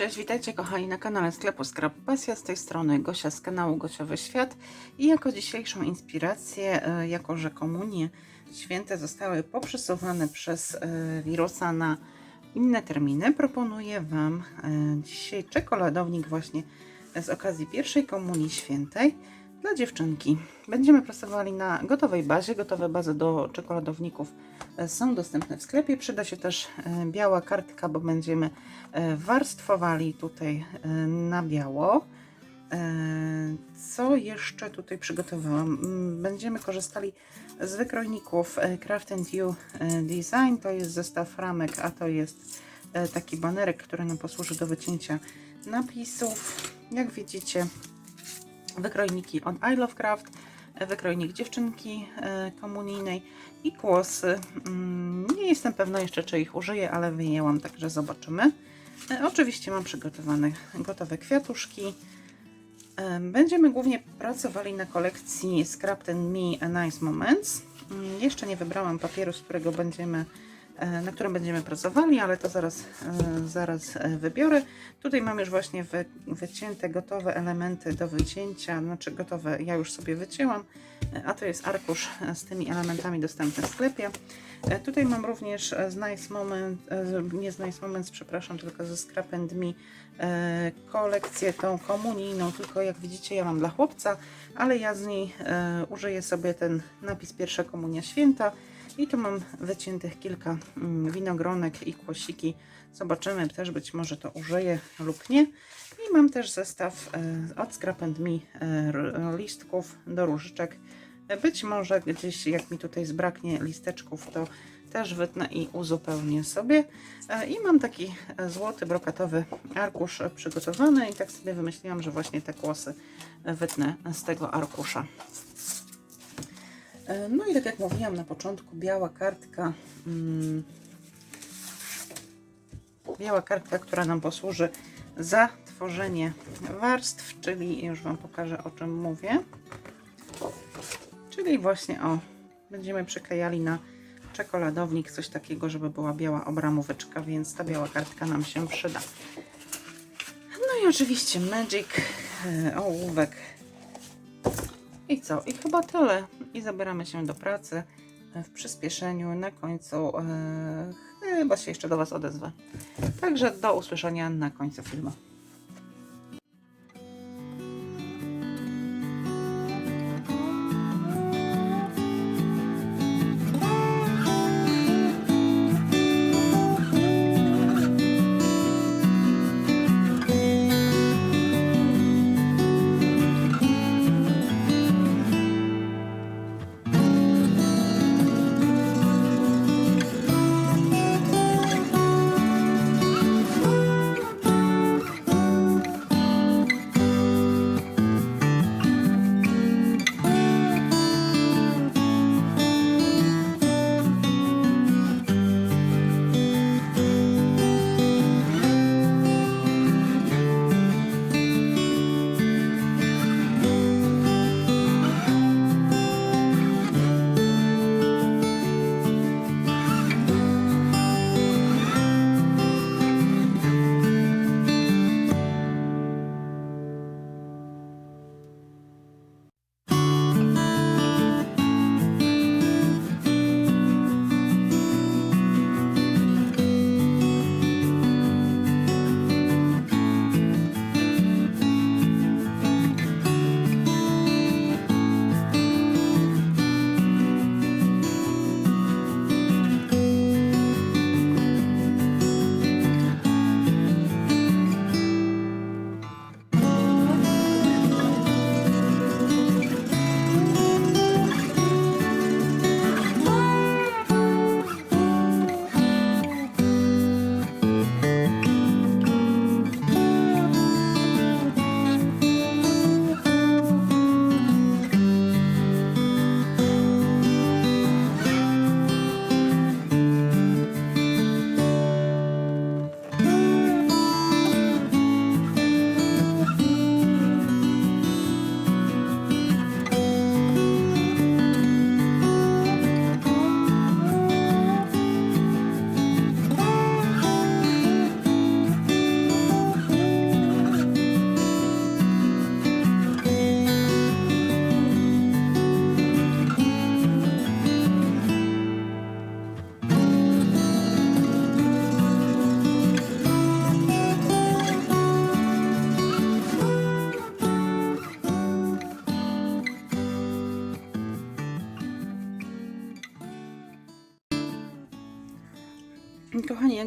Cześć, witajcie kochani na kanale sklepu Skrap Pasja. Z tej strony Gosia z kanału Gosiowy Świat. I jako dzisiejszą inspirację, e, jako że komunie święte zostały poprzesuwane przez e, wirusa na inne terminy, proponuję Wam e, dzisiaj czekoladownik właśnie z okazji pierwszej komunii świętej dla dziewczynki. Będziemy pracowali na gotowej bazie. Gotowe bazy do czekoladowników e, są dostępne w sklepie. Przyda się też e, biała kartka, bo będziemy e, warstwowali tutaj na biało. Co jeszcze tutaj przygotowałam? Będziemy korzystali z wykrojników Craft You Design. To jest zestaw ramek, a to jest taki banerek, który nam posłuży do wycięcia napisów. Jak widzicie, wykrojniki od I Love Craft, wykrojnik dziewczynki e, komunijnej i kłosy. Mm, Nie jestem pewna jeszcze, czy ich użyję, ale wyjęłam, także zobaczymy. E, Oczywiście mam przygotowane gotowe kwiatuszki. E, Będziemy głównie pracowali na kolekcji Scrap and Me A Nice Moments. Mm, Jeszcze nie wybrałam papieru, z którego będziemy, na którym będziemy pracowali, ale to zaraz, e, zaraz e, wybiorę. Tutaj mam już właśnie wy, wycięte gotowe elementy do wycięcia, znaczy gotowe, ja już sobie wycięłam, e, a to jest arkusz e, z tymi elementami dostępny w sklepie. E, Tutaj mam również e, z Nice Moment, e, nie z Nice Moments, przepraszam, tylko ze Scrap and Me e, kolekcję tą komunijną, tylko jak widzicie ja mam dla chłopca, ale ja z niej e, użyję sobie ten napis Pierwsza Komunia Święta i tu mam wyciętych kilka mm, winogronek i kłosiki. Zobaczymy, też być może to użyję lub nie. I mam też zestaw e, od Scrap Me e, listków do różyczek. Być może gdzieś jak mi tutaj zbraknie listeczków, to też wytnę i uzupełnię sobie. E, I mam taki złoty brokatowy arkusz przygotowany i tak sobie wymyśliłam, że właśnie te kłosy wytnę z tego arkusza. E, No i tak jak mówiłam na początku, biała kartka. Mm, biała kartka, która nam posłuży za tworzenie warstw, czyli już Wam pokażę o czym mówię. Czyli właśnie o, będziemy przyklejali na czekoladownik coś takiego, żeby była biała obramóweczka, więc ta biała kartka nam się przyda. No i oczywiście Magic, e, ołówek. I co? I chyba tyle. I zabieramy się do pracy e, w przyspieszeniu. Na końcu e, chyba się jeszcze do Was odezwę. Także do usłyszenia na końcu filmu.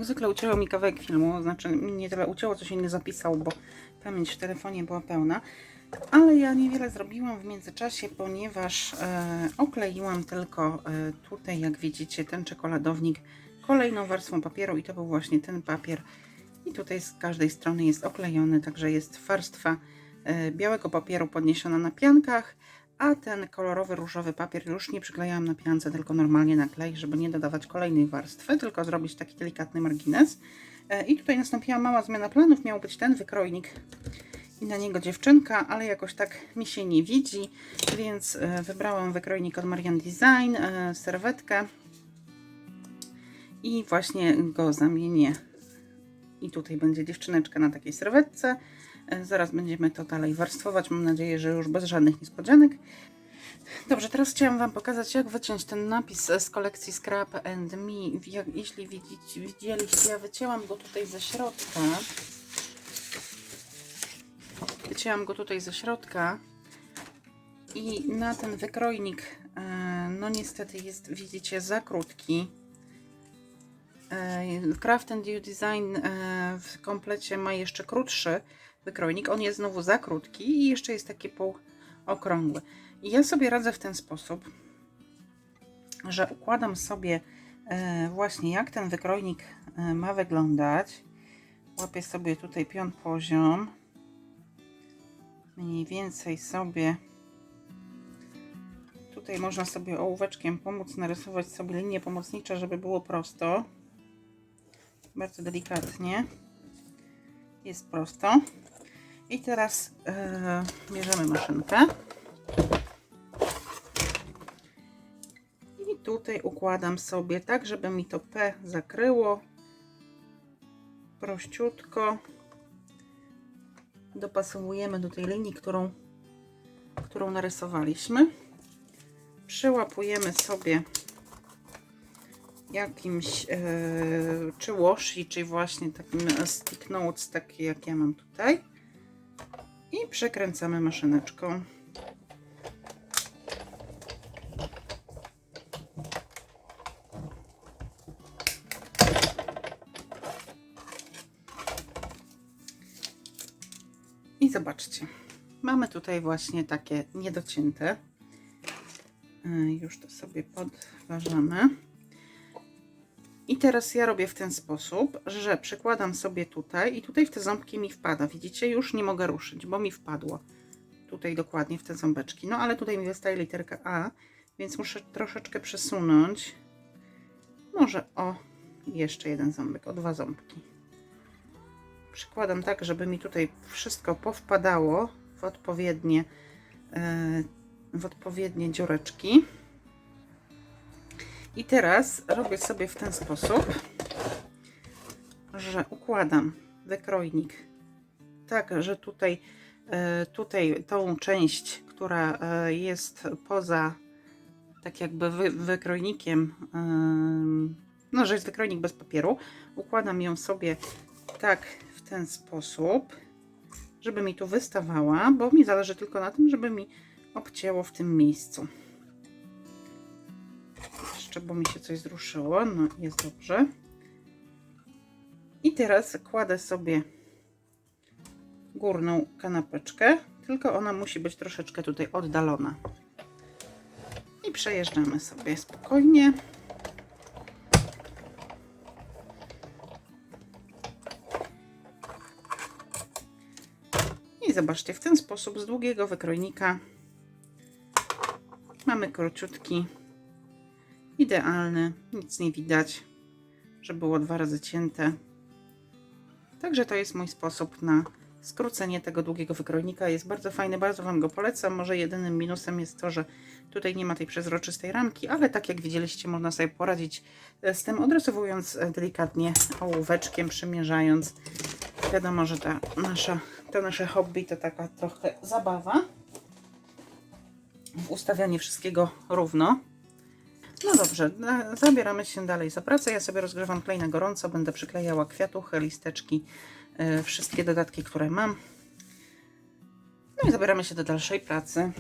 Jak zwykle ucięło mi kawałek filmu, znaczy nie tyle ucięło, co się nie zapisał, bo pamięć w telefonie była pełna. Ale ja niewiele zrobiłam w międzyczasie, ponieważ e, okleiłam tylko e, tutaj, jak widzicie, ten czekoladownik kolejną warstwą papieru i to był właśnie ten papier. I tutaj z każdej strony jest oklejony, także jest warstwa e, białego papieru podniesiona na piankach, a ten kolorowy, różowy papier już nie przyklejałam na piance, tylko normalnie na klej, żeby nie dodawać kolejnej warstwy, tylko zrobić taki delikatny margines. E, I tutaj nastąpiła mała zmiana planów, miał być ten wykrojnik i na niego dziewczynka, ale jakoś tak mi się nie widzi, więc e, wybrałam wykrojnik od Marian Design, e, serwetkę i właśnie go zamienię. I tutaj będzie dziewczyneczka na takiej serwetce. Zaraz będziemy to dalej warstwować. Mam nadzieję, że już bez żadnych niespodzianek. Dobrze, teraz chciałam Wam pokazać, jak wyciąć ten napis z kolekcji Scrap and Me. Jak, jeśli widzicie, widzieliście, ja wycięłam go tutaj ze środka. Wycięłam go tutaj ze środka i na ten wykrojnik, e, no niestety jest, widzicie, za krótki. E, Craft and You Design e, w komplecie ma jeszcze krótszy wykrojnik. On jest znowu za krótki i jeszcze jest taki półokrągły. I ja sobie radzę w ten sposób, że układam sobie e, właśnie jak ten wykrojnik e, ma wyglądać. Łapię sobie tutaj pion poziom. Mniej więcej sobie tutaj można sobie ołóweczkiem pomóc narysować sobie linie pomocnicze, żeby było prosto. Bardzo delikatnie. Jest prosto. I teraz e, bierzemy maszynkę. I tutaj układam sobie tak, żeby mi to P zakryło. Prościutko. Dopasowujemy do tej linii, którą, którą narysowaliśmy. Przyłapujemy sobie jakimś e, czy washi, czy właśnie takim stick notes, takie jak ja mam tutaj. I przekręcamy maszyneczką. I zobaczcie, mamy tutaj właśnie takie niedocięte. E, Już to sobie podważamy. I teraz ja robię w ten sposób, że przykładam sobie tutaj i tutaj w te ząbki mi wpada. Widzicie? Już nie mogę ruszyć, bo mi wpadło. Tutaj dokładnie w te ząbeczki. No ale tutaj mi wystaje literka A, więc muszę troszeczkę przesunąć. Może o jeszcze jeden ząbek, o dwa ząbki. Przykładam tak, żeby mi tutaj wszystko powpadało w odpowiednie, e, w odpowiednie dziureczki. I teraz robię sobie w ten sposób, że układam wykrojnik tak, że tutaj, e, tutaj tą część, która e, jest poza tak jakby wy, wykrojnikiem, em, no, że jest wykrojnik bez papieru, układam ją sobie tak w ten sposób, żeby mi tu wystawała, bo mi zależy tylko na tym, żeby mi obcięło w tym miejscu jeszcze, bo mi się coś zruszyło. No, jest dobrze. I teraz kładę sobie górną kanapeczkę, tylko ona musi być troszeczkę tutaj oddalona. I przejeżdżamy sobie spokojnie. I zobaczcie, w ten sposób z długiego wykrojnika mamy króciutki idealny, nic nie widać, że było dwa razy cięte. Także to jest mój sposób na skrócenie tego długiego wykrojnika. Jest bardzo fajny, bardzo Wam go polecam. Może jedynym minusem jest to, że tutaj nie ma tej przezroczystej ramki, ale tak jak widzieliście, można sobie poradzić z tym, odrysowując delikatnie ołóweczkiem, przymierzając. Wiadomo, że ta nasza, to nasze hobby to taka trochę zabawa w ustawianie wszystkiego równo. No dobrze, zabieramy się dalej za pracę. Ja sobie rozgrzewam klej na gorąco, będę przyklejała kwiatuchy, listeczki, yy, wszystkie dodatki, które mam. No i zabieramy się do dalszej pracy.